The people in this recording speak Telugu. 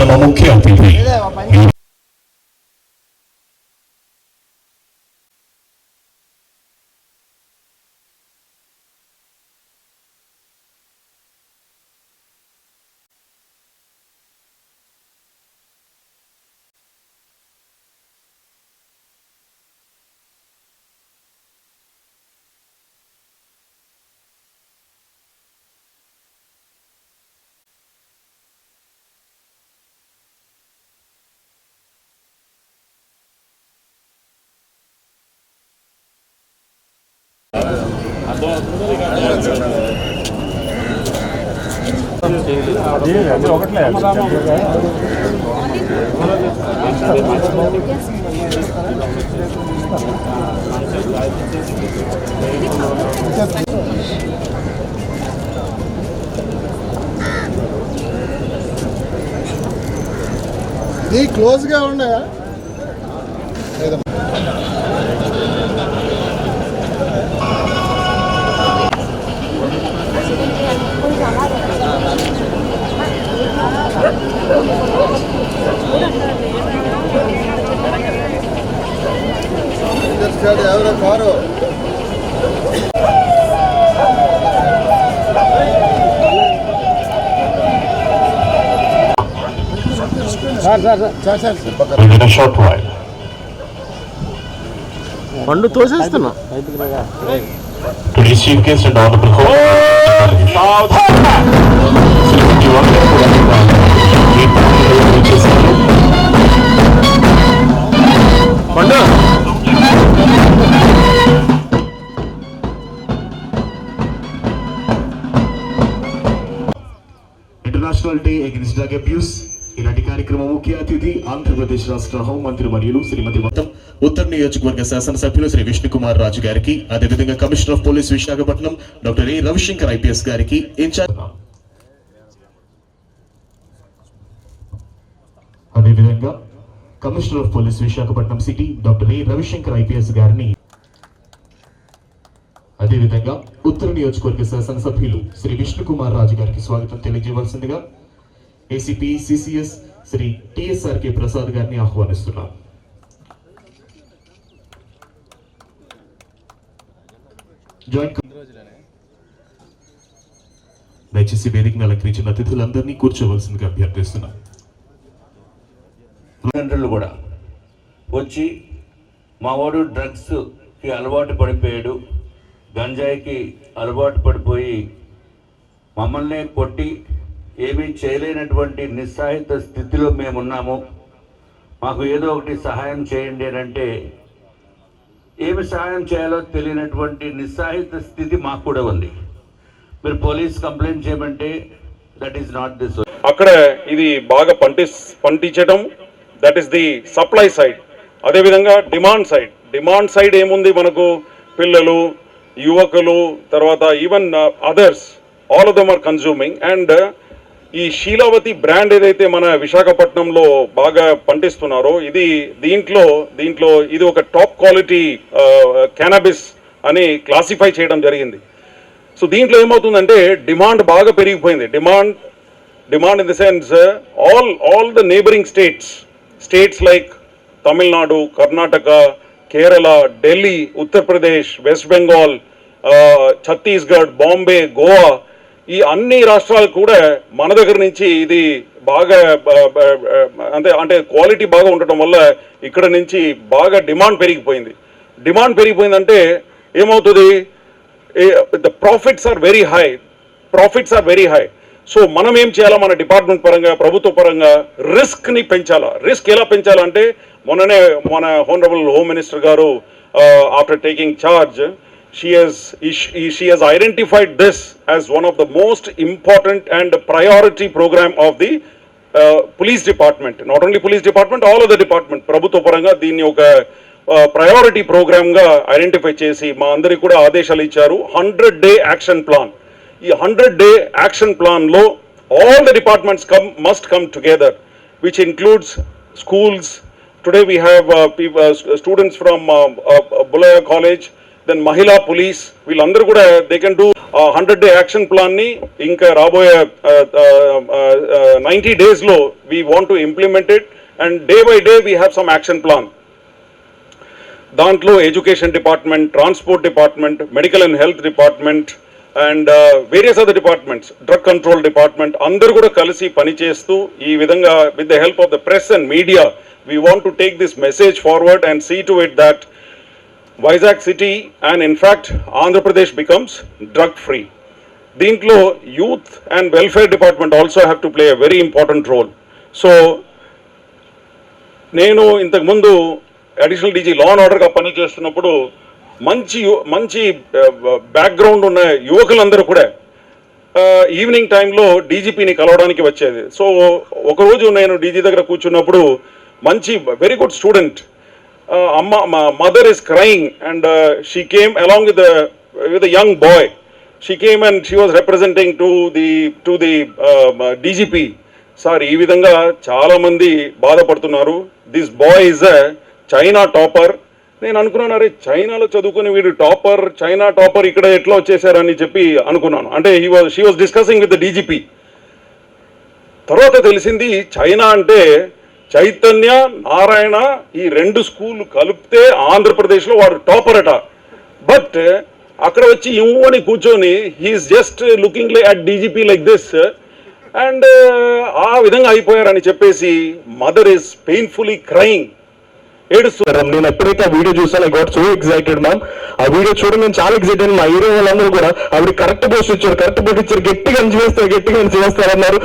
కార్యక్రమ ముఖ్య అతిథి క్లోజ్గా ఉన్నాయా ఎవరో car sir sir sir sir sir within a short while. పండు తోసేస్తున్నా Today's day against drug abuse ఈనాటి కార్యక్రమం ముఖ్య అతిథి ఆంధ్రప్రదేశ్ రాష్ట్ర హోంమంత్రి వర్యులు శ్రీమతి మొత్తం ఉత్తర నియోజకవర్గ శాసనసభ్యులు శ్రీ విష్ణుకుమార్ రాజు గారికి అదేవిధంగా commissioner of police Visakhapatnam doctor A Ravishankar IPS గారికి ఇన్ఛార్జ్ అదేవిధంగా commissioner of police Visakhapatnam city doctor A Ravishankar IPS గారిని. అదేవిధంగా ఉత్తర నియోజకవర్గ శాసనసభ్యులు శ్రీ విష్ణుకుమార్ రాజు గారికి స్వాగతం తెలియజేయవలసిందిగా ACP CCS Shri TSR K Prasad గారిని ఆహ్వానిస్తున్నారు జాయింట్ కమ్- దయచేసి వేదికను అలంకరించిన అతిథులందరినీ కూర్చోవలసిందిగా అభ్యర్థిస్తున్నాను తల్లిదండ్రులు కూడా వచ్చి మా వాడు డ్రగ్స్కి అలవాటు పడిపోయాడు. గంజాయికి అలవాటు పడిపోయి మమ్మల్ని కొట్టి ఏమీ చేయలేనటువంటి నిస్సాహిత స్థితిలో మేమున్నాము. మాకు ఏదో ఒకటి సహాయం చేయండి అని అంటే ఏమి సహాయం చేయాలో తెలియనటువంటి నిస్సాహిత స్థితి మాకు కూడా ఉంది. మీరు పోలీస్ కంప్లైంట్ చేయమంటే దట్ ఈస్ నాట్ దిస్ అక్కడ ఇది బాగా పంటి పండించడం that is the supply side అదేవిధంగా డిమాండ్ సైడ్ డిమాండ్ సైడ్ ఏముంది మనకు? పిల్లలు యువకులు తర్వాత even others all of them are consuming and ఈ శీలావతి బ్రాండ్ ఏదైతే మన విశాఖపట్నంలో బాగా పండిస్తున్నారో ఇది దీంట్లో దీంట్లో ఇది ఒక టాప్ క్వాలిటీ క్యానబిస్ అని క్లాసిఫై చేయడం జరిగింది. సో దీంట్లో ఏమవుతుందంటే డిమాండ్ బాగా పెరిగిపోయింది. Demand demand in the sense all all the neighbouring states states like Tamil Nadu Karnataka Kerala Delhi Uttar Pradesh West Bengal Chhattisgarh Bombay Goa ఈ అన్ని రాష్ట్రాలు కూడా మన దగ్గర నుంచి ఇది బాగా అంటే అంటే క్వాలిటీ బాగా ఉండటం వల్ల ఇక్కడ నుంచి బాగా డిమాండ్ పెరిగిపోయింది. డిమాండ్ పెరిగిపోయిందంటే ఏమవుతుంది? The profits are very high profits are very high so మనం ఏం చేయాలా? మన డిపార్ట్మెంట్ పరంగా ప్రభుత్వ పరంగా రిస్క్ని పెంచాలా? రిస్క్ ఎలా పెంచాలంటే మొన్ననే మన హోనరబుల్ హోమ్ మినిస్టర్ గారు after taking charge she has she has identified this as one of the most important and priority program of the uh, police department not only police department all of the department ప్రభుత్వ పరంగా దీన్ని ఒక ప్రయారిటీ ప్రోగ్రామ్ గా ఐడెంటిఫై చేసి మా అందరికి కూడా ఆదేశాలు ఇచ్చారు హండ్రెడ్ డే యాక్షన్ ప్లాన్ ఈ హండ్రెడ్ డే యాక్షన్ ప్లాన్ లో all the departments come must come together which includes schools today we have uh, peop- uh, st- then Mahila police వీళ్ళందరూ కూడా they can do hundred day action ప్లాన్ని ఇంకా రాబోయే నైంటీ డేస్లో we want to implement it and day by day we have some action plan దాంట్లో education department transport department medical and health department and various other departments drug control department అందరూ కూడా కలిసి పనిచేస్తూ ఈ విధంగా with the help of the press and media we want to take this message forward and see to it that Vizag city and in fact Andhra Pradesh becomes drug free దీంట్లో youth and welfare department also have to play a very important role so నేను ఇంతకుముందు అడిషనల్ డీజీ లా అండ్ ఆర్డర్గా పనిచేస్తున్నప్పుడు మంచి మంచి బ్యాక్గ్రౌండ్ ఉన్న యువకులందరూ కూడా ఈవినింగ్ టైంలో డీజీపీని కలవడానికి వచ్చేది. సో ఒకరోజు నేను డీజీ దగ్గర కూర్చున్నప్పుడు మంచి వెరీ గుడ్ స్టూడెంట్ అమ్మ mother is crying and she came along with with young boy she came and she was representing to the to the DGP sir ఈ విధంగా చాలా మంది బాధపడుతున్నారు. This boy is a China topper నేను అనుకున్నాను అరే చైనాలో చదువుకుని వీడు టాపర్ చైనా టాపర్ ఇక్కడ ఎట్లా వచ్చేసారని చెప్పి అనుకున్నాను. అంటే he was she was discussing with the DGP తర్వాత తెలిసింది చైనా అంటే చైతన్య నారాయణ ఈ రెండు స్కూల్ కలిపితే ఆంధ్రప్రదేశ్లో వాడు టాపర్ అట. బట్ అక్కడ వచ్చి ఇవ్వని కూర్చొని he is just looking lie at DGP like this and ఆ విధంగా అయిపోయారని చెప్పేసి మదర్ ఇస్ పెయిన్ఫుల్లీ క్రైయింగ్ ఏడుస్తూ నేను ఎప్పుడైతే ఆ వీడియో చూసాను I got so excited ma'am ఆ వీడియో చూడడం నేను చాలా ఎక్సైట్ అయ్యాను. మా హీరో వాళ్ళందరూ కూడా ఆవిడ కరెక్ట్ పోస్ట్ ఇచ్చారు కరెక్ట్ పోస్ట్ ఇచ్చారు. గట్టిగా చేస్తారు గట్టిగా చేస్తారు అన్నారు.